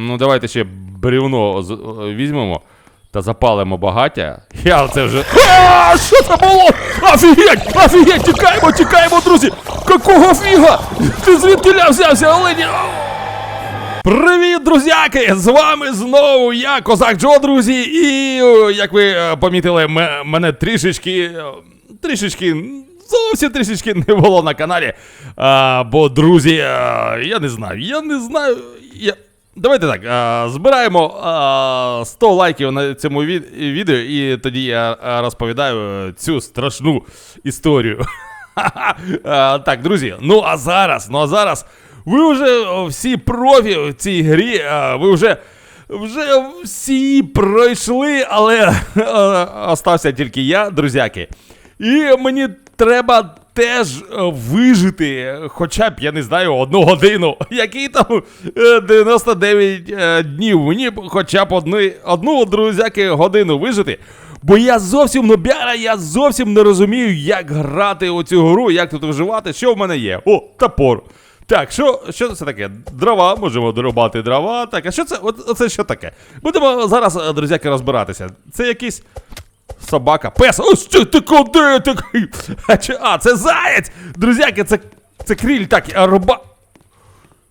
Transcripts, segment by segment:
Ну, давайте ще бревно е, візьмемо та запалимо багаття. Я це вже. А, що це було? Офігеть! Офігеть! Тікаємо, тікаємо, друзі! Какого фіга? Ти звідки ля взявся, олені? Привіт, друзяки! З вами знову я, Козак Джо, друзі, і як ви е, помітили, мене трішечки. е, трішечки. Зовсім трішечки не було на каналі. А, бо, друзі, е, я не знаю, я не знаю. Я... Давайте так, а, збираємо а, 100 лайків на цьому від- відео, і тоді я розповідаю е, цю страшну історію. Так, друзі, ну а зараз, ну а зараз ви вже всі профі в цій грі, ви вже. Вже всі пройшли, але е, остався тільки я, друзяки. І мені треба теж е, вижити, хоча б, я не знаю, одну годину. Який там е, 99 е, днів. Мені хоча б одни, одну, друзяки, годину вижити. Бо я зовсім нобяра, я зовсім не розумію, як грати у цю гру, як тут виживати, що в мене є. О, топор. Так, що, що це таке? Дрова, можемо дорубати дрова. Так, а що це? Оце що таке? Будемо зараз, е, друзяки, розбиратися. Це якийсь собака. Пес! Ось ти, ти куди такий? А, чи- а, це заєць! Друзяки, це, це кріль, так, а руба.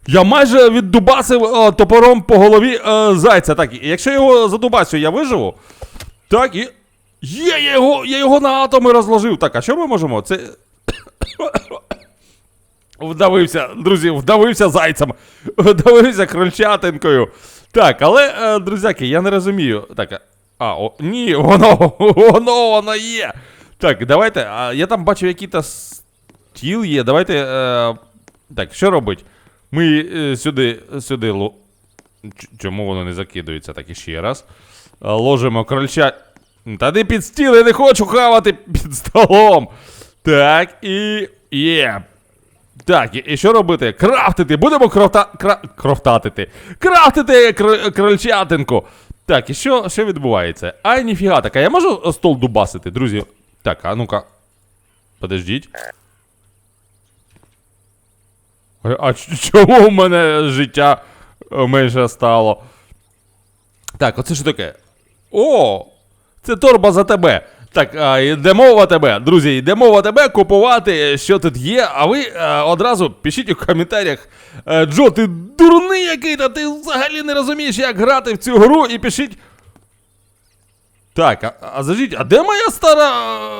Я майже віддубасив е, топором по голові е, зайця. Так, якщо його задубасю, я виживу. Так, і. Є, я його, я його на атоми розложив. Так, а що ми можемо? Це. Вдавився, друзі, вдавився зайцем. Вдавився крольчатинкою. Так, але, е, друзяки, я не розумію. Так, а- о, ні, воно, воно, воно є. Так, давайте. А, я там бачив, який то стіл є. Давайте. Е, так, що робить? Ми е, сюди, сюди. ло- Чому воно не закидується? Так, іще раз. Е, Ложимо крольча. Та не під стіл, я не хочу хавати під столом. Так, і. Є. Так, і, і що робити? Крафтити! Будемо крафта... кра... крафтатити. Крафтити кр... крольчатинку. Так, і що, що відбувається? Ай, ніфіга, так, а я можу е, стол дубасити, друзі? Так, а ну-ка. Подождіть. А, а чому в мене життя е, менше стало? Так, оце що таке? О! Це торба за тебе. Так, а, йдемо в АТБ. Друзі, йдемо в АТБ купувати, що тут є. А ви а, одразу пишіть у коментарях. е, Джо, ти дурний який то ти взагалі не розумієш, як грати в цю гру, і пишіть. Так, а, а зажіть, а де моя стара.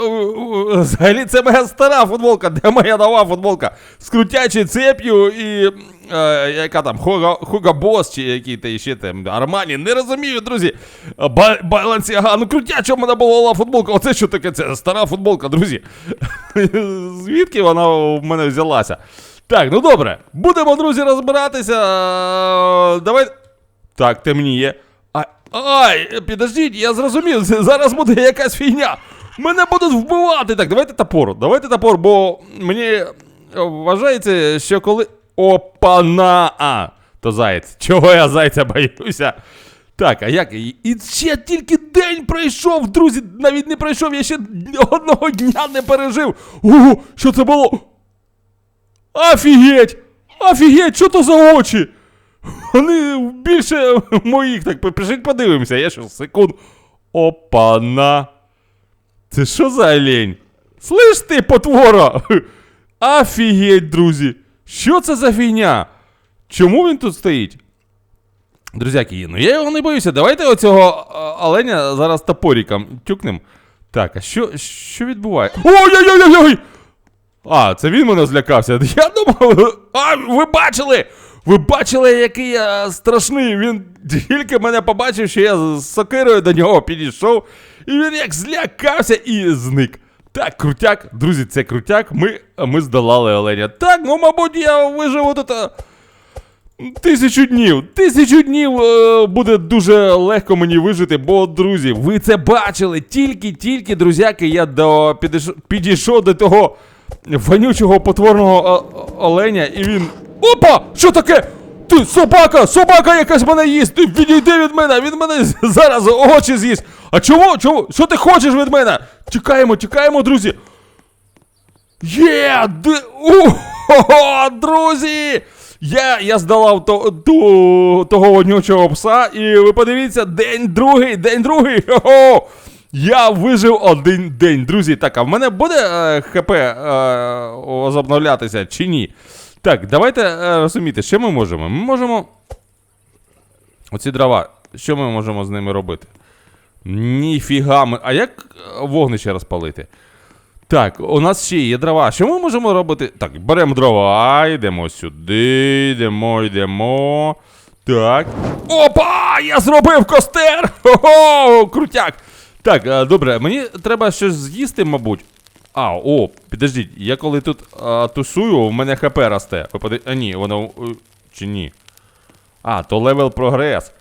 е, е, Взагалі це моя стара футболка, де моя нова футболка? З крутячою цеп'ю і. Е, яка там Хуга, Бос чи який та ще там Армані, не розумію, друзі. Ба, Балансіага, ну крутяча в мене була футболка. Оце що таке? Це стара футболка, друзі. Звідки вона в мене взялася? Так, ну добре. Будемо, друзі, розбиратися. Е, Давай. Так, темніє. А, ай, підождіть, я зрозумів, зараз буде якась фігня. Мене будуть вбивати. Так, давайте топор. Давайте топор, бо мені вважається, що коли. Опана! А, то заєць. Чого я зайця боюся? Так, а як? І ще тільки день пройшов, друзі, навіть не пройшов, я ще одного дня не пережив. Ого, що це було? Офігеть! Офігеть, що то за очі? Вони більше моїх, так пишіть подивимося, я що секунд. Опана. Це що за олень? Слиш ти, потвора? Офігеть, друзі! Що це за фігня? Чому він тут стоїть? Друзяки, ну я його не боюся. Давайте оцього оленя зараз топориком тюкнем. Так, а що, що відбувається? Ой-ой-ой-ой! А, це він мене злякався. Я думав. А, ви бачили? Ви бачили, який я страшний. Він тільки мене побачив, що я з сокирою до нього підійшов, і він як злякався і зник. Так, крутяк, друзі, це крутяк. Ми, ми здолали оленя. Так, ну, мабуть, я виживу тут. Тисячу днів. Тисячу днів е, буде дуже легко мені вижити, бо, друзі, ви це бачили. Тільки-тільки, друзяки, я до, підійшов, підійшов до того вонючого потворного о- оленя, і він. Опа! Що таке? Ти собака! Собака якась мене їсть! Ти відійди від мене! Він мене зараз очі з'їсть! А чому? Чому? Що ти хочеш від мене? Тікаємо, тікаємо, друзі! Є! Д... О, друзі! Я, я здолав то, ту, того вонючого пса, і ви подивіться, день другий, день другий. Хо-хо! Я вижив один день, друзі. Так, а в мене буде е, ХП е, возобновлятися чи ні? Так, давайте е, розуміти, що ми можемо. Ми можемо. Оці дрова, що ми можемо з ними робити? Ніфіга ми. А як е, вогнище розпалити? Так, у нас ще є дрова. Що ми можемо робити? Так, беремо дрова, йдемо сюди, йдемо, йдемо. Так. Опа! Я зробив костер! Хо-хо! Крутяк! Так, е, добре, мені треба щось з'їсти, мабуть. А, о, підождіть, я коли тут а, тусую, у мене ХП росте. Ви поди... А ні, воно. е, Чи ні? А, то левел прогрес.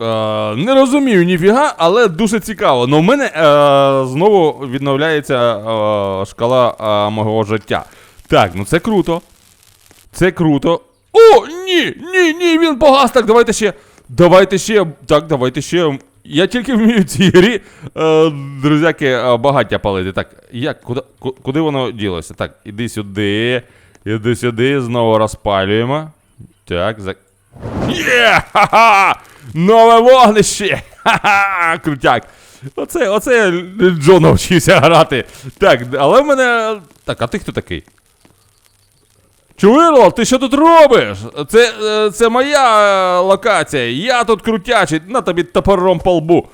Е, не розумію ніфіга, але дуже цікаво. Ну, в мене е, знову відновляється е, шкала е, мого життя. Так, ну це круто. Це круто. О, ні! Ні, ні, він погас. Так, давайте ще. Давайте ще. Так, давайте ще. Я тільки вмію в цій грі, е, друзяки, е, багаття палити. Так, як, куди, куди воно ділося? Так, іди сюди. Іди сюди, знову розпалюємо. Так, за. Є! Ха-ха! Нове вогнище! Ха-ха! Крутяк! Оце, оце я Джо навчився грати. Так, але в мене. Так, а ти хто такий? Чуєрло, ти що тут робиш? Це, е, це моя е, локація. Я тут крутячий, на тобі топором по лбу.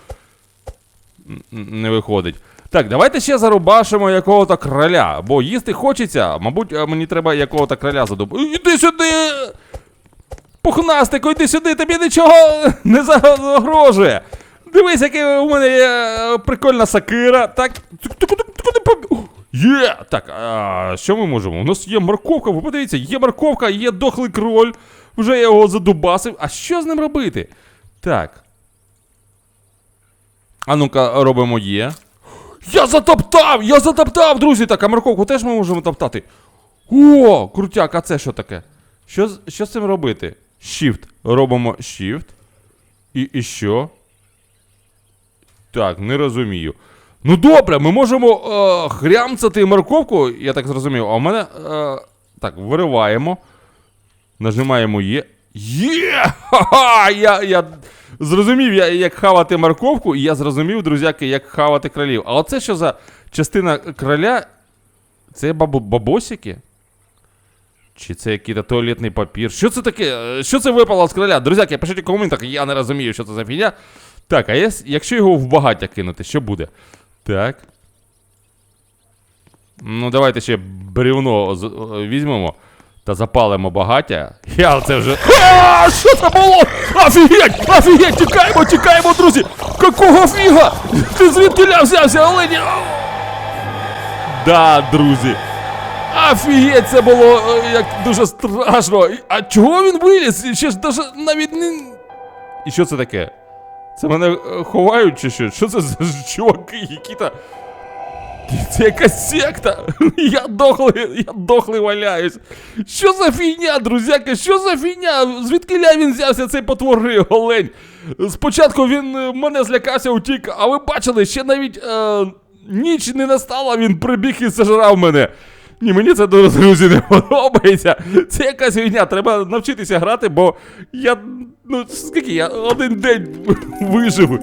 Не виходить. Так, давайте ще зарубашимо якого-то короля, бо їсти хочеться. Мабуть, е, мені треба якого-то короля задуб. Іди сюди! Пухнастику, йди сюди, тобі нічого не загрожує. Дивись, яка у мене є е, прикольна сакира. Так. Ти куди? Є! Так, а що ми можемо? У нас є морковка, ви подивіться, є морковка, є дохлий кроль. Вже я його задубасив. А що з ним робити? Так. А ну-ка, робимо є. Я затоптав! Я затоптав, друзі! Так, а морковку теж ми можемо топтати. О, крутяк, а це що таке? Що, що з цим робити? Shift. Робимо Shift. І, і що? Так, не розумію. Ну добре, ми можемо е, хрямцати морковку, я так зрозумів. А у мене. Е, так, вириваємо. Нажимаємо Є. Є! Ха-ха! Я, я зрозумів, я, як хавати морковку, і я зрозумів, друзяки, як хавати кролів. А оце що за частина кроля? Це бабу, бабосики? Чи це якийсь туалетний папір? Що це таке? Е, Що це випало з короля? Друзяки, пишіть у коментах, я не розумію, що це за фігня. Так, а якщо його в багаття кинути, що буде? Так. Ну, давайте ще бревно е, візьмемо та запалимо багаття. Я це вже. А, що це було? Офігеть! Офігеть! Тікаємо, тікаємо, друзі! Какого фіга? Ти звідки ля взявся, Олені? Да, друзі. Офігеть, це було е, як дуже страшно. А чого він виліз? Ще ж навіть не. І що це таке? Це мене е, ховають чи що? Що це за чуваки, які-то. Це якась секта. Я дохлий, я дохлий валяюсь. Що за фігня, друзяки? Що за фігня? Звідки ля він взявся цей потворний олень? Спочатку він е, мене злякався, утік, а ви бачили, ще навіть е, ніч не настала, він прибіг і зажрав мене. Ні, мені це до друзі не подобається. Це якась війня, треба навчитися грати, бо я. Ну, скільки я один день вижив.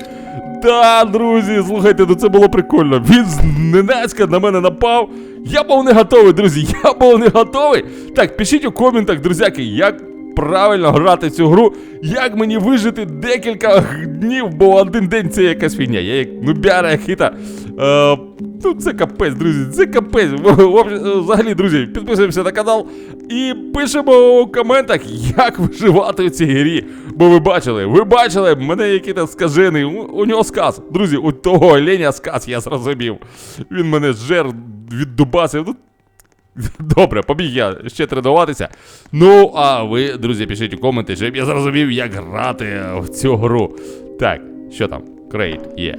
Та, друзі, слухайте, ну це було прикольно. Він зненацька на мене напав. Я був не готовий, друзі. Я був не готовий. Так, пишіть у коментах, друзяки, як правильно грати цю гру, як мені вижити декілька днів, бо один день це якась фігня. Я як нубяра який-то. Е, ну, це капець, друзі, це капець. Общем, Взагалі, друзі, підписуємося на канал і пишемо у коментах, як виживати в цій грі. Бо ви бачили, ви бачили, мене який-то скажений. У, у нього сказ. Друзі, у того оленя сказ, я зрозумів. Він мене жер віддубасив. Добре, побіг я ще тренуватися. Ну, а ви, друзі, пишіть у коменти, щоб я зрозумів, як грати в цю гру. Так, що там? Крейт є.